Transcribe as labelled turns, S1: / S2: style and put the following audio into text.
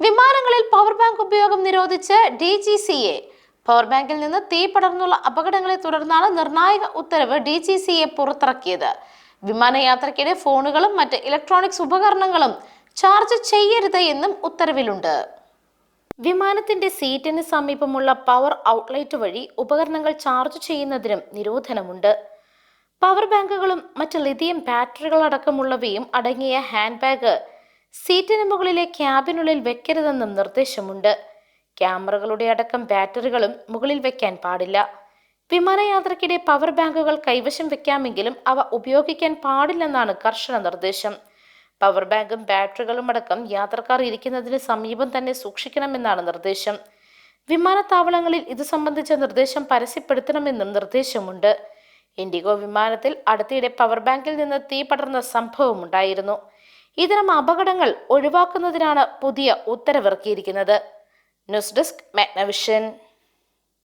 S1: വിമാനങ്ങളിൽ power bank ഉപയോഗം നിരോധിച്ച് D G C A power ബാങ്കിൽ നിന്ന് തീ പടർന്നുള്ള അപകടങ്ങളെ തുടർന്നാണ് നിർണായക ഉത്തരവ് ഡി ജി സി എ പുറത്തിറക്കിയത്. വിമാനയാത്രയ്ക്കിടെ ഫോണുകളും മറ്റ് ഇലക്ട്രോണിക്സ് ഉപകരണങ്ങളും ചാർജ് ചെയ്യരുത് എന്നും ഉത്തരവിലുണ്ട്. വിമാനത്തിന്റെ സീറ്റിന് സമീപമുള്ള പവർ ഔട്ട്ലെറ്റ് വഴി ഉപകരണങ്ങൾ ചാർജ് ചെയ്യുന്നതിനും നിരോധനമുണ്ട്. പവർ ബാങ്കുകളും മറ്റ് ലിഥിയം ബാറ്ററികളടക്കമുള്ളവയും അടങ്ങിയ ഹാൻഡ് ബാഗ് സീറ്റിന് മുകളിലെ ക്യാബിനുള്ളിൽ വെക്കരുതെന്നും നിർദ്ദേശമുണ്ട്. ക്യാമറകളുടെ അടക്കം ബാറ്ററികളും മുകളിൽ വെക്കാൻ പാടില്ല. വിമാനയാത്രയ്ക്കിടെ പവർ ബാങ്കുകൾ കൈവശം വെക്കാമെങ്കിലും അവ ഉപയോഗിക്കാൻ പാടില്ലെന്നാണ് കർശന നിർദ്ദേശം. പവർ ബാങ്കും ബാറ്ററികളും അടക്കം യാത്രക്കാർ ഇരിക്കുന്നതിന് സമീപം തന്നെ സൂക്ഷിക്കണമെന്നാണ് നിർദ്ദേശം. വിമാനത്താവളങ്ങളിൽ ഇത് സംബന്ധിച്ച നിർദ്ദേശം പരസ്യപ്പെടുത്തണമെന്നും നിർദ്ദേശമുണ്ട്. ഇൻഡിഗോ വിമാനത്തിൽ അടുത്തിടെ പവർ ബാങ്കിൽ നിന്ന് തീ പടർന്ന സംഭവമുണ്ടായിരുന്നു. ഇത്തരം അപകടങ്ങൾ ഒഴിവാക്കുന്നതിനാണ് പുതിയ ഉത്തരവിറക്കിയിരിക്കുന്നത്. News desk Magnavision.